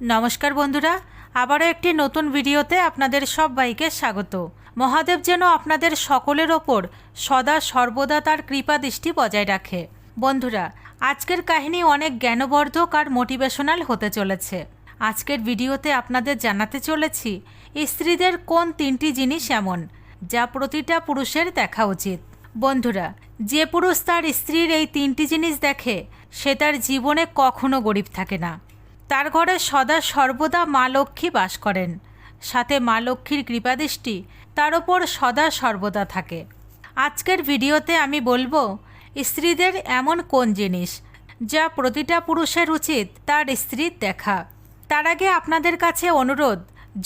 নমস্কার বন্ধুরা, আবারও একটি নতুন ভিডিওতে আপনাদের সবাইকে স্বাগত। মহাদেব যেন আপনাদের সকলের ওপর সদা সর্বদা তার কৃপা দৃষ্টি বজায় রাখে। বন্ধুরা, আজকের কাহিনী অনেক জ্ঞানবর্ধক আর মোটিভেশনাল হতে চলেছে। আজকের ভিডিওতে আপনাদের জানাতে চলেছি, স্ত্রীদের কোন তিনটি জিনিস এমন যা প্রতিটা পুরুষের দেখা উচিত। বন্ধুরা, যে পুরুষ তার স্ত্রীর এই তিনটি জিনিস দেখে, সে তার জীবনে কখনো গরিব থাকে না। তার ঘরে সদা সর্বদা মা লক্ষ্মী বাস করেন। সাথে মা লক্ষ্মীর কৃপাদৃষ্টি তার ওপর সদা সর্বদা থাকে। আজকের ভিডিওতে আমি বলব, স্ত্রীদের এমন কোন জিনিস যা প্রতিটা পুরুষের উচিত তার স্ত্রীর দেখা। তার আগে আপনাদের কাছে অনুরোধ,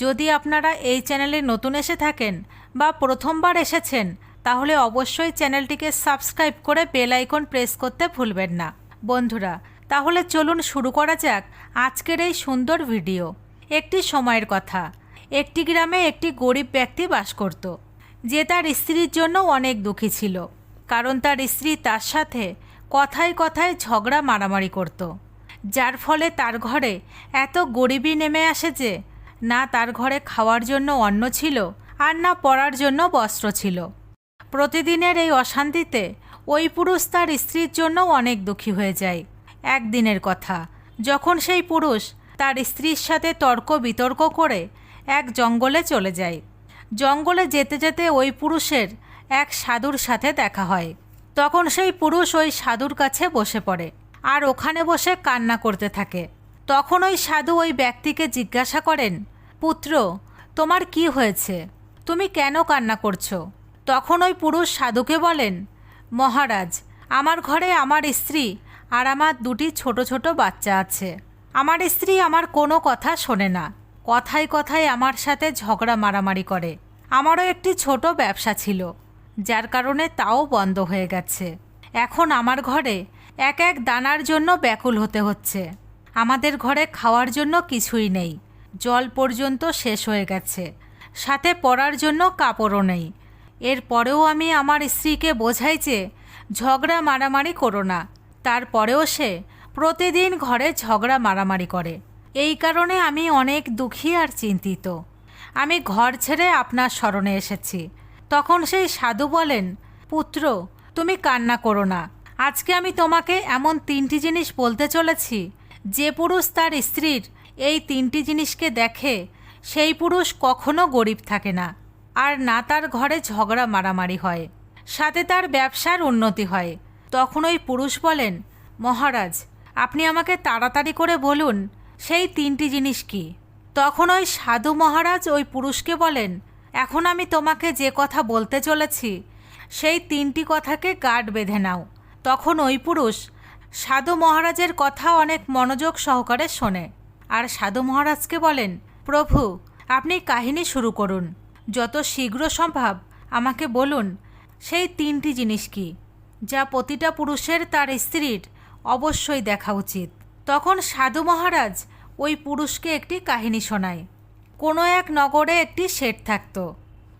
যদি আপনারা এই চ্যানেলে নতুন এসে থাকেন বা প্রথমবার এসেছেন, তাহলে অবশ্যই চ্যানেলটিকে সাবস্ক্রাইব করে বেল আইকন প্রেস করতে ভুলবেন না। বন্ধুরা তাহলে চলুন শুরু করা যাক আজকের এই সুন্দর ভিডিও। একটি সময়ের কথা। একটি গ্রামে একটি গরিব ব্যক্তি বাস করত, যে তার স্ত্রীর জন্য অনেক দুঃখী ছিল, কারণ তার স্ত্রী তার সাথে কথায় কথায় ঝগড়া মারামারি করত। যার ফলে তার ঘরে এত গরিবই নেমে আসে যে, না তার ঘরে খাওয়ার জন্য অন্ন ছিল আর না পরার জন্য বস্ত্র ছিল। প্রতিদিনের এই অশান্তিতে ওই পুরুষ তার স্ত্রীর জন্য অনেক দুঃখী হয়ে যায়। একদিনের কথা। যখন সেই পুরুষ তার স্ত্রীর সাথে তর্ক বিতর্ক করে এক জঙ্গলে চলে যায়। জঙ্গলে যেতে যেতে ওই পুরুষের এক সাধুর সাথে দেখা হয়। তখন সেই পুরুষ ওই সাধুর কাছে বসে পড়ে আর ওখানে বসে কান্না করতে থাকে। তখন ওই সাধু ওই ব্যক্তিকে জিজ্ঞাসা করেন, পুত্র, তোমার কি হয়েছে? তুমি কেন কান্না করছ? তখন ওই পুরুষ সাধুকে বলেন, মহারাজ, আমার ঘরে আমার স্ত্রী আর আমার দুটি ছোট ছোট বাচ্চা আছে। আমার স্ত্রী আমার কোনো কথা শোনে না। কথায় কথায় আমার সাথে ঝগড়া মারামারি করে। আমারও একটি ছোট ব্যবসা ছিল, যার কারণে তাও বন্ধ হয়ে গেছে। এখন আমার ঘরে এক এক দানার জন্য ব্যাকুল হতে হচ্ছে। আমাদের ঘরে খাওয়ার জন্য কিছুই নেই। জল পর্যন্ত শেষ হয়ে গেছে। সাথে পরার জন্য কাপড়ও নেই। এরপরেও আমি আমার স্ত্রীকে বোঝাই যে ঝগড়া মারামারি করো না। তারপরেও সে প্রতিদিন ঘরে ঝগড়া মারামারি করে। এই কারণে আমি অনেক দুঃখী আর চিন্তিত। আমি ঘর ছেড়ে আপনার স্মরণে এসেছি। তখন সেই সাধু বলেন, পুত্র, তুমি কান্না করো না। আজকে আমি তোমাকে এমন তিনটি জিনিস বলতে চলেছি। যে পুরুষ তার স্ত্রীর এই তিনটি জিনিসকে দেখে সেই পুরুষ কখনো গরিব থাকে না আর না তার ঘরে ঝগড়া মারামারি হয়। সাথে তার ব্যবসার উন্নতি হয়। তখন ওই পুরুষ বলেন, মহারাজ, আপনি আমাকে তাড়াতাড়ি করে বলুন, সেই তিনটি জিনিস কি? তখন ওই সাধু মহারাজ ওই পুরুষকে বলেন, এখন আমি তোমাকে যে কথা বলতে চলেছি, সেই তিনটি কথাকে গাঢ় বেঁধে নাও। তখন ওই পুরুষ সাধু মহারাজের কথা অনেক মনোযোগ সহকারে শোনে আর সাধু মহারাজকে বলেন, প্রভু, আপনি কাহিনী শুরু করুন। যত শীঘ্র সম্ভব আমাকে বলুন, সেই তিনটি জিনিস কি? যা প্রতিটা পুরুষের তার স্ত্রীর, অবশ্যই দেখা উচিত। তখন সাধু মহারাজ ওই পুরুষকে একটি কাহিনী শোনায়। কোনো এক নগরে একটি শেঠ থাকত।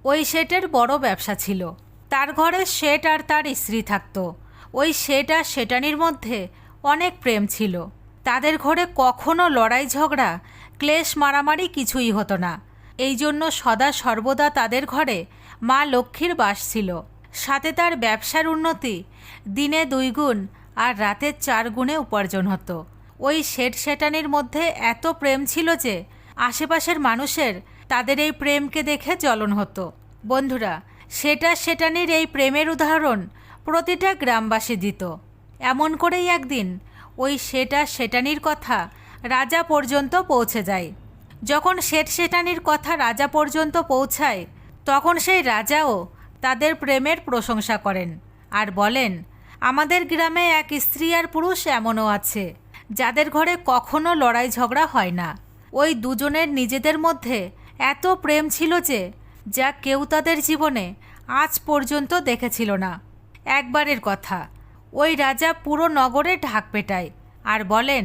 ওই শেঠের বড় ব্যবসা ছিল। তার ঘরে শেঠ আর তার স্ত্রী থাকত। ওই শেঠ আর শেটানির মধ্যে অনেক প্রেম ছিল। তাদের ঘরে কখনো লড়াই ঝগড়া, ক্লেশ মারামারি কিছুই হতো না। এই জন্য সদা সর্বদা তাদের ঘরে মা লক্ষ্মীর বাস ছিল। সাথে তার ব্যবসার উন্নতি, দিনে দুই গুণ আর রাতের চার গুণে উপার্জন হতো। ওই শেঠ শেটানির মধ্যে এত প্রেম ছিল যে আশেপাশের মানুষের তাদের এই প্রেমকে দেখে জ্বলন হতো। বন্ধুরা সেটা শেটানির এই প্রেমের উদাহরণ প্রতিটা গ্রামবাসী দিত। এমন করেই একদিন ওই সেটা শেটানির কথা রাজা পর্যন্ত পৌঁছে যায়। যখন শেঠ শেটানির কথা রাজা পর্যন্ত পৌঁছায়, তখন সেই রাজাও তাদের প্রেমের প্রশংসা করেন আর বলেন, আমাদের গ্রামে এক স্ত্রী আর পুরুষ এমনও আছে, যাদের ঘরে কখনো লড়াই ঝগড়া হয় না। ওই দুজনের নিজেদের মধ্যে এত প্রেম ছিল যে, যা কেউ তাদের জীবনে আজ পর্যন্ত দেখেছিল না। একবারের কথা, ওই রাজা পুরো নগরে ঢাক পেটায় আর বলেন,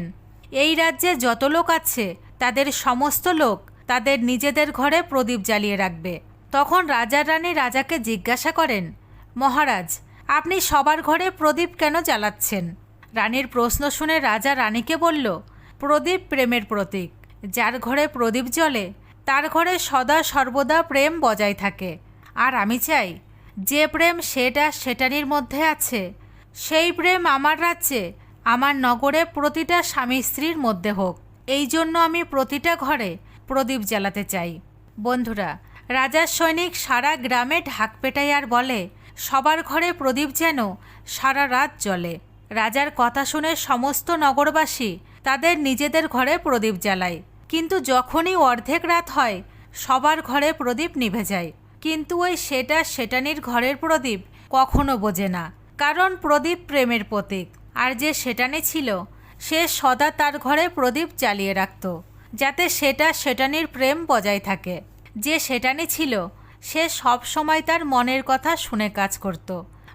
এই রাজ্যে যত লোক আছে, তাদের সমস্ত লোক তাদের নিজেদের ঘরে প্রদীপ জ্বালিয়ে রাখবে। তখন রাজা রানী রাজাকে জিজ্ঞাসা করেন, মহারাজ, আপনি সবার ঘরে প্রদীপ কেন জ্বালাচ্ছেন? রানীর প্রশ্ন শুনে রাজা রানীকে বলল, প্রদীপ প্রেমের প্রতীক। যার ঘরে প্রদীপ জ্বলে, তার ঘরে সদা সর্বদা প্রেম বজায় থাকে। আর আমি চাই, যে প্রেম সেটা সেটারির মধ্যে আছে, সেই প্রেম আমার রাজ্যে, আমার নগরে প্রতিটা স্বামী স্ত্রীর মধ্যে হোক। এই জন্য আমি প্রতিটা ঘরে প্রদীপ জ্বালাতে চাই। বন্ধুরা রাজার সৈনিক সারা গ্রামে ঢাক পেটাই আর বলে, সবার ঘরে প্রদীপ যেন সারা রাত জ্বলে। রাজার কথা শুনে সমস্ত নগরবাসী তাদের নিজেদের ঘরে প্রদীপ জ্বালায়। কিন্তু যখনই অর্ধেক রাত হয়, সবার ঘরে প্রদীপ নিভে যায়। কিন্তু ওই সেটা সেটানির ঘরের প্রদীপ কখনো বোঝে না। কারণ প্রদীপ প্রেমের প্রতীক। আর যে সেটানি ছিল, সে সদা তার ঘরে প্রদীপ জ্বালিয়ে রাখত, যাতে সেটা সেটানির প্রেম বজায় থাকে। যে সেটানি ছিল, সে সব সময় তার মনের কথা শুনে কাজ করত।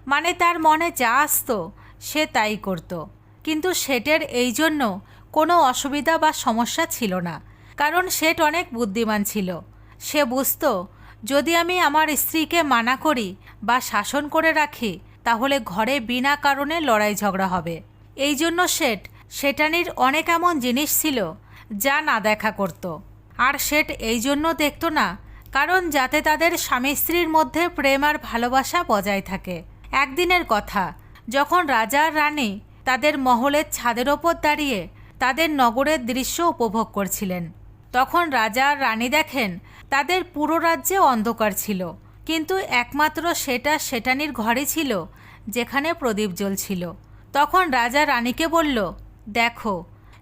মানে তার মনে যা আসতো, সে তাই করত। কিন্তু সেটের এই জন্য কোনো অসুবিধা বা সমস্যা ছিল না, কারণ সেট অনেক বুদ্ধিমান ছিল। সে বুঝতো, যদি আমি আমার স্ত্রীকে মানা করি বা শাসন করে রাখি, তাহলে ঘরে বিনা কারণে লড়াই ঝগড়া হবে। এই জন্য শেঠ সেটানির অনেক এমন জিনিস ছিল, যা না দেখা করত। আর শেঠ এই জন্য দেখতো না, কারণ যাতে তাদের স্বামী স্ত্রীর মধ্যে প্রেম আর ভালোবাসা বজায় থাকে। একদিনের কথা, যখন রাজা আর রানী তাদের মহলের ছাদের ওপর দাঁড়িয়ে তাদের নগরের দৃশ্য উপভোগ করছিলেন, তখন রাজা আর রানী দেখেন তাদের পুরো রাজ্যে অন্ধকার ছিল। কিন্তু একমাত্র সেটা সেটানির ঘরে ছিল, যেখানে প্রদীপ জ্বলছিল। তখন রাজা রানীকে বলল, দেখো,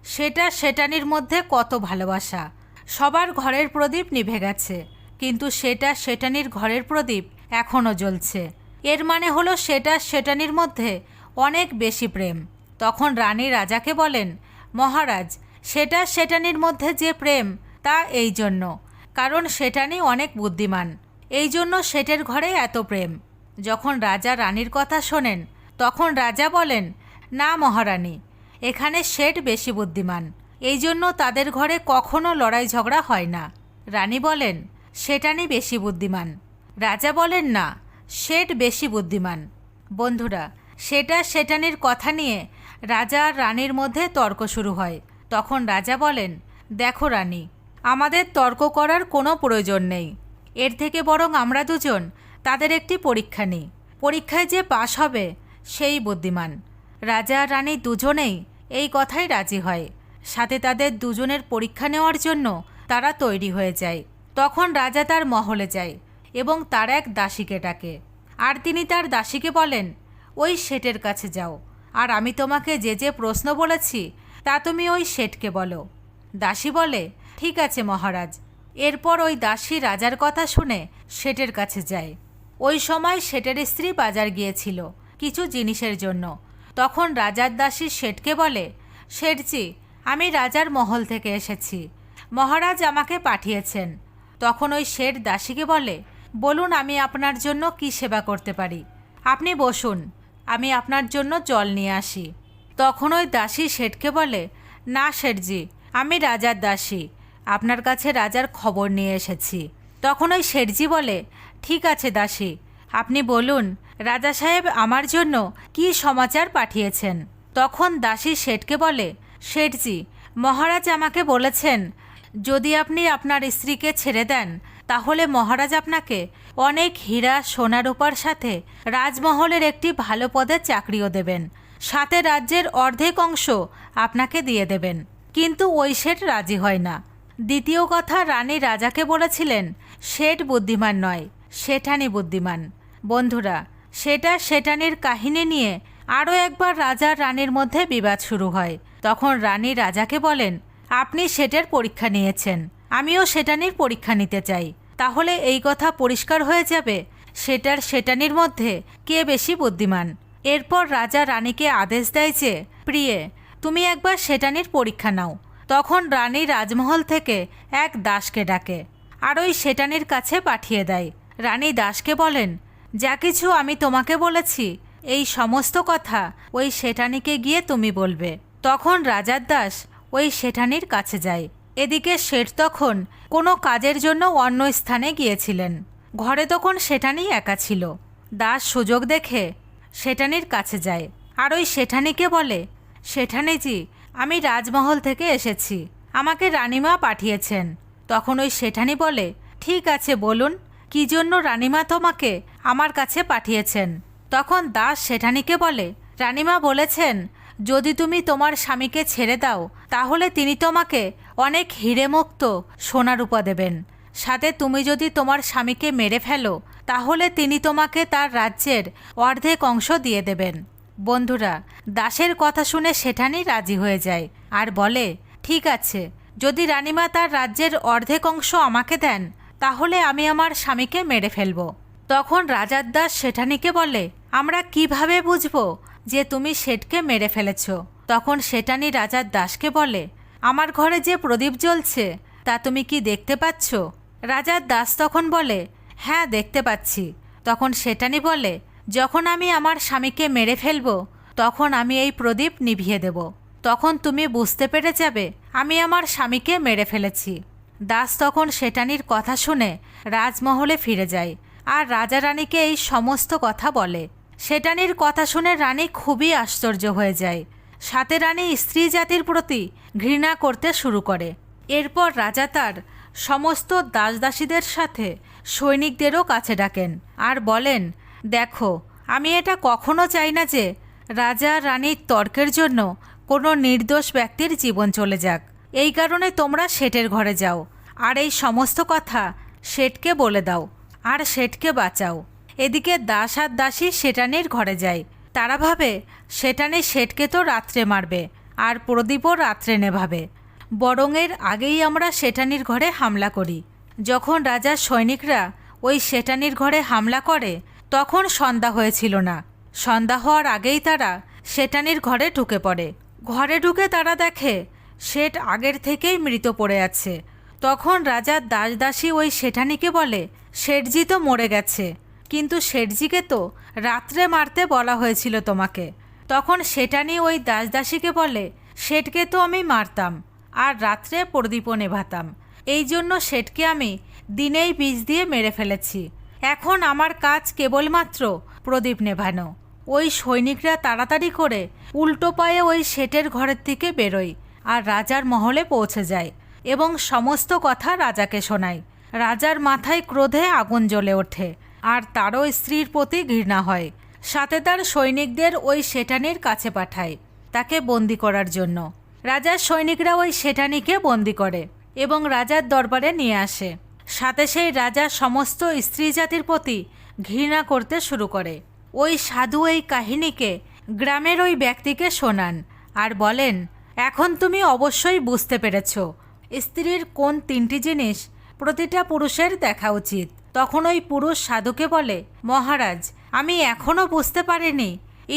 সেটা সেটানির মধ্যে কত ভালোবাসা। সবার ঘরের প্রদীপ নিভে গেছে, কিন্তু সেটা সেটানির ঘরের প্রদীপ এখনও জ্বলছে। এর মানে হলো সেটা সেটানির মধ্যে অনেক বেশি প্রেম। তখন রানী রাজাকে বলেন, মহারাজ, সেটা সেটানির মধ্যে যে প্রেম, তা এই জন্য। কারণ সেটানি অনেক বুদ্ধিমান। এই জন্য সেটের ঘরে এত প্রেম। যখন রাজা রানীর কথা শোনেন, তখন রাজা বলেন, না মহারানী, এখানে শেঠ বেশি বুদ্ধিমান। এই জন্য তাদের ঘরে কখনো লড়াই ঝগড়া হয় না। রানী বলেন, সেটানি বেশি বুদ্ধিমান। রাজা বলেন, না শেঠ বেশি বুদ্ধিমান। বন্ধুরা, সেটা সেটানির কথা নিয়ে রাজা আর রানীর মধ্যে তর্ক শুরু হয়। তখন রাজা বলেন, দেখো রানী, আমাদের তর্ক করার কোনো প্রয়োজন নেই। এর থেকে বরং আমরা দুজন তাদের একটি পরীক্ষা নিই। পরীক্ষায় যে পাশ হবে, সেই বুদ্ধিমান। রাজা আর রানী দুজনেই এই কথাই রাজি হয়। সাথে তাদের দুজনের পরীক্ষা নেওয়ার জন্য তারা তৈরি হয়ে যায়। তখন রাজা তার মহলে যায় এবং তার এক দাসীকে ডাকে। আর তিনি তার দাসীকে বলেন, ওই শেটের কাছে যাও। আর আমি তোমাকে যে যে প্রশ্ন বলেছি, তা তুমি ওই শেঠকে বলো। দাসী বলে, ঠিক আছে মহারাজ। এরপর ওই দাসী রাজার কথা শুনে শেটের কাছে যায়। ওই সময় শেটের স্ত্রী বাজার গিয়েছিল কিছু জিনিসের জন্য। তখন রাজার দাসী শেঠকে বলে, শেঠজি আমি রাজার মহল থেকে এসেছি। মহারাজ আমাকে পাঠিয়েছেন। তখন ওই শেঠ দাসীকে বলে, বলুন আমি আপনার জন্য কি সেবা করতে পারি? আপনি বসুন, আমি আপনার জন্য জল নিয়ে আসি। তখন ওই দাসী শেঠকে বলে, না শেঠজি, আমি রাজার দাসী, আপনার কাছে রাজার খবর নিয়ে এসেছি। তখন ওই শেঠজি বলে, ঠিক আছে দাসী, আপনি বলুন, রাজা সাহেব আমার জন্য কি সমাচার পাঠিয়েছেন? তখন দাসী শেঠকে বলে শেঠজি, মহারাজ আমাকে বলেছেন, যদি আপনি আপনার স্ত্রীকে ছেড়ে দেন, তাহলে মহারাজ আপনাকে অনেক হীরা সোনা রূপার সাথে রাজমহলের একটি ভালো পদে চাকরিও দেবেন। সাথে রাজ্যের অর্ধেক অংশ আপনাকে দিয়ে দেবেন। কিন্তু ওই শেঠ রাজি হয় না। দ্বিতীয় কথা, রানী রাজাকে বলেছিলেন, শেঠ বুদ্ধিমান নয়, শেঠানি বুদ্ধিমান। বন্ধুরা, সেটা শেঠানির কাহিনী নিয়ে আরও একবার রাজা রানীর মধ্যে বিবাদ শুরু হয়। তখন রানী রাজাকে বলেন, আপনি সেটের পরীক্ষা নিয়েছেন, আমিও সেটানির পরীক্ষা নিতে চাই। তাহলে এই কথা পরিষ্কার হয়ে যাবে, সেটার সেটানির মধ্যে কে বেশি বুদ্ধিমান? এরপর রাজা রানীকে আদেশ দেয় যে, প্রিয়ে, তুমি একবার সেটানির পরীক্ষা নাও। তখন রানী রাজমহল থেকে এক দাসকে ডাকে, আর ওই সেটানির কাছে পাঠিয়ে দেয়। রানী দাসকে বলেন, যা কিছু আমি তোমাকে বলেছি, এই সমস্ত কথা ওই সেটানিকে গিয়ে তুমি বলবে। তখন রাজার দাস ওই সেঠানির কাছে যায়। এদিকে শেঠ তখন কোনো কাজের জন্য অন্য স্থানে গিয়েছিলেন। ঘরে তখন সেটানি একা ছিল। দাস সুযোগ দেখে সেটানির কাছে যায়। আর ওই সেঠানিকে বলে, সেঠানিজি, আমি রাজমহল থেকে এসেছি। আমাকে রানিমা পাঠিয়েছেন। তখন ওই শেঠানি বলে, ঠিক আছে, বলুন, কি জন্য রানিমা তোমাকে আমার কাছে পাঠিয়েছেন? তখন দাস শেঠানিকে বলে, রানিমা বলেছেন যদি তুমি তোমার স্বামীকে ছেড়ে দাও, তাহলে তিনি তোমাকে অনেক হিরেমুক্ত সোনারূপা দেবেন। সাথে তুমি যদি তোমার স্বামীকে মেরে ফেলো, তাহলে তিনি তোমাকে তার রাজ্যের অর্ধেক অংশ দিয়ে দেবেন। বন্ধুরা, দাসের কথা শুনে সেঠানি রাজি হয়ে যায় আর বলে, ঠিক আছে, যদি রানিমা তার রাজ্যের অর্ধেক অংশ আমাকে দেন, তাহলে আমি আমার স্বামীকে মেরে ফেলব। তখন রাজার দাস সেঠানিকে বলে, আমরা কীভাবে বুঝব যে তুমি শেঠকে মেরে ফেলেছ, তখন সেটানি রাজার দাসকে বলে, আমার ঘরে যে প্রদীপ জ্বলছে, তা তুমি কি দেখতে পাচ্ছ? রাজার দাস তখন বলে হ্যাঁ দেখতে পাচ্ছি। তখন সেটানি বলে, যখন আমি আমার স্বামীকে মেরে ফেলব, তখন আমি এই প্রদীপ নিভিয়ে দেব। তখন তুমি বুঝতে পেরে যাবে, আমি আমার স্বামীকে মেরে ফেলেছি। দাস তখন সেটানির কথা শুনে রাজমহলে ফিরে যায়, আর রাজা রানীকে এই সমস্ত কথা বলে। সেটানির কথা শুনে রানী খুবই আশ্চর্য হয়ে যায়। সাথে রানী স্ত্রী জাতির প্রতি ঘৃণা করতে শুরু করে। এরপর রাজা তার সমস্ত দাসদাসীদের সাথে সৈনিকদেরও কাছে ডাকেন আর বলেন, দেখো, আমি এটা কখনো চাই না যে রাজা রানীর তর্কের জন্য কোনো নির্দোষ ব্যক্তির জীবন চলে যাক। এই কারণে তোমরা শেঠের ঘরে যাও। আর এই সমস্ত কথা শেঠকে বলে দাও। আর শেঠকে বাঁচাও। এদিকে দাস আর দাসী শেটানির ঘরে যায়। তারা ভাবে শেটানি শেঠকে তো রাত্রে মারবে, আর প্রদীপও রাত্রে নেভাবে। বরং এর আগেই আমরা শেটানির ঘরে হামলা করি। যখন রাজার সৈনিকরা ওই শেটানির ঘরে হামলা করে, তখন সন্ধ্যা হয়েছিল না। সন্ধ্যা হওয়ার আগেই তারা শেটানির ঘরে ঢুকে পড়ে। ঘরে ঢুকে তারা দেখে, শেঠ আগের থেকেই মৃত পড়ে আছে। তখন রাজার দাসদাসী ওই শেঠানিকে বলে, শেঠজি তো মরে গেছে। কিন্তু শেঠজিকে তো রাত্রে মারতে বলা হয়েছিল তোমাকে। তখন সেটা নিয়ে ওই দাসদাসীকে বলে, শেঠকে তো আমি মারতাম আর রাত্রে প্রদীপও নেভাতাম। এই জন্য শেঠকে আমি দিনেই বীজ দিয়ে মেরে ফেলেছি। এখন আমার কাজ কেবলমাত্র প্রদীপ নেভানো। ওই সৈনিকরা তাড়াতাড়ি করে উল্টো পায়ে ওই শেঠের ঘরের থেকে বেরোয় আর রাজার মহলে পৌঁছে যায় এবং সমস্ত কথা রাজাকে শোনায়। রাজার মাথায় ক্রোধে আগুন জ্বলে ওঠে। আর তারও স্ত্রীর প্রতি ঘৃণা হয়। সাথে তার সৈনিকদের ওই শেটানির কাছে পাঠায়, তাকে বন্দি করার জন্য। রাজার সৈনিকরা ওই শেটানিকে বন্দি করে এবং রাজার দরবারে নিয়ে আসে। সাথে সেই রাজা সমস্ত স্ত্রী জাতির প্রতি ঘৃণা করতে শুরু করে। ওই সাধু এই কাহিনীকে গ্রামের ওই ব্যক্তিকে শোনান আর বলেন, এখন তুমি অবশ্যই বুঝতে পেরেছ, স্ত্রীর কোন তিনটি জিনিস প্রতিটা পুরুষের দেখা উচিত। তখন ওই পুরুষ সাধুকে বলে, মহারাজ, আমি এখনও বুঝতে পারিনি,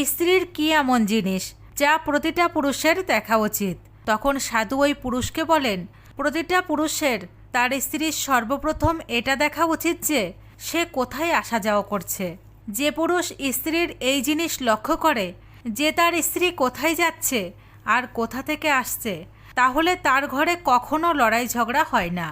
স্ত্রীর কি এমন জিনিস যা প্রতিটা পুরুষের দেখা উচিত? তখন সাধু ওই পুরুষকে বলেন, প্রতিটা পুরুষের তার স্ত্রীর সর্বপ্রথম এটা দেখা উচিত যে সে কোথায় আসা যাওয়া করছে। যে পুরুষ স্ত্রীর এই জিনিস লক্ষ্য করে যে তার স্ত্রী কোথায় যাচ্ছে আর কোথা থেকে আসছে, তাহলে তার ঘরে কখনো লড়াই ঝগড়া হয় না।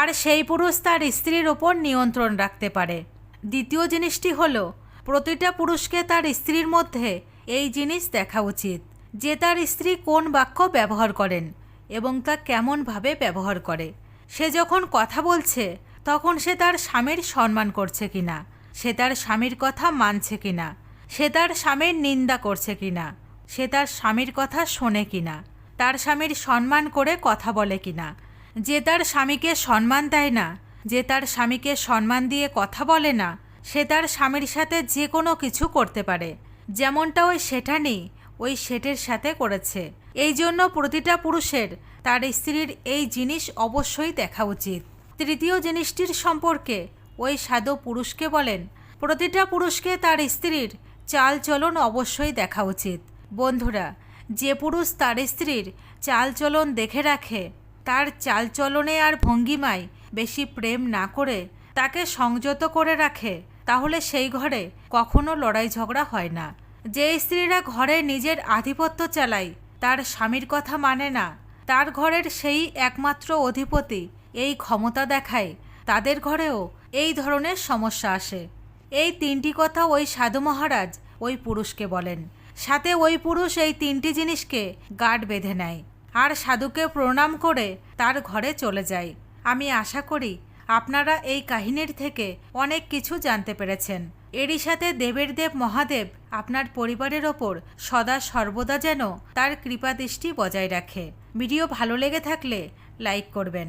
আর সেই পুরুষ তার স্ত্রীর ওপর নিয়ন্ত্রণ রাখতে পারে। দ্বিতীয় জিনিসটি হলো, প্রতিটা পুরুষকে তার স্ত্রীর মধ্যে এই জিনিস দেখা উচিত, যে তার স্ত্রী কোন বাক্য ব্যবহার করেন এবং তা কেমনভাবে ব্যবহার করে। সে যখন কথা বলছে, তখন সে তার স্বামীর সম্মান করছে কিনা, সে তার স্বামীর কথা মানছে কিনা, সে তার স্বামীর নিন্দা করছে কিনা, সে তার স্বামীর কথা শোনে কিনা, তার স্বামীর সম্মান করে কথা বলে কিনা যে তার স্বামীকে সম্মান দেয় না, যে তার স্বামীকে সম্মান দিয়ে কথা বলে না, সে তার স্বামীর সাথে যে কোনো কিছু করতে পারে। যেমনটা ওই শেঠানি ওই শেঠের সাথে করেছে। এই জন্য প্রতিটা পুরুষের তার স্ত্রীর এই জিনিস অবশ্যই দেখা উচিত। তৃতীয় জিনিসটির সম্পর্কে ওই সাধু পুরুষকে বলেন, প্রতিটা পুরুষকে তার স্ত্রীর চাল চলন অবশ্যই দেখা উচিত। বন্ধুরা, যে পুরুষ তার স্ত্রীর চালচলন দেখে রাখে তার চালচলনে আর ভঙ্গিমায় বেশি প্রেম না করে তাকে সংযত করে রাখে, তাহলে সেই ঘরে কখনো লড়াই ঝগড়া হয় না। যে স্ত্রীরা ঘরে নিজের আধিপত্য চালায়, তার স্বামীর কথা মানে না। তার ঘরের সেই একমাত্র অধিপতি এই ক্ষমতা দেখায়, তাদের ঘরেও এই ধরনের সমস্যা আসে। এই তিনটি কথা ওই সাধু মহারাজ ওই পুরুষকে বলেন। সাথে ওই পুরুষ এই তিনটি জিনিসকে গাঢ় বেঁধে নেয়। আর সাধুকে প্রণাম করে তার ঘরে চলে যায় আমি আশা করি আপনারা এই কাহিনীর থেকে অনেক কিছু জানতে পেরেছেন। এরই সাথে দেবের দেব মহাদেব আপনার পরিবারের ওপর সদা সর্বদা যেন তার কৃপাদৃষ্টি বজায় রাখে। ভিডিও ভালো লেগে থাকলে লাইক করবেন,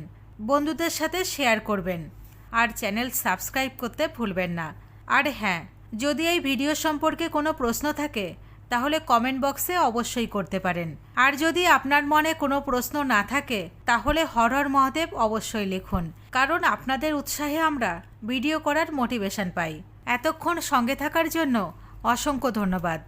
বন্ধুদের সাথে শেয়ার করবেন, আর চ্যানেল সাবস্ক্রাইব করতে ভুলবেন না। আর হ্যাঁ যদি এই ভিডিও সম্পর্কে কোনো প্রশ্ন থাকে তাহলে কমেন্ট বক্সে অবশ্যই করতে পারেন। আর যদি আপনার মনে কোনো প্রশ্ন না থাকে, তাহলে হরহর মহাদেব অবশ্যই লিখুন। কারণ আপনাদের উৎসাহে আমরা ভিডিও করার মোটিভেশন পাই। এতক্ষণ সঙ্গে থাকার জন্য অসংখ্য ধন্যবাদ।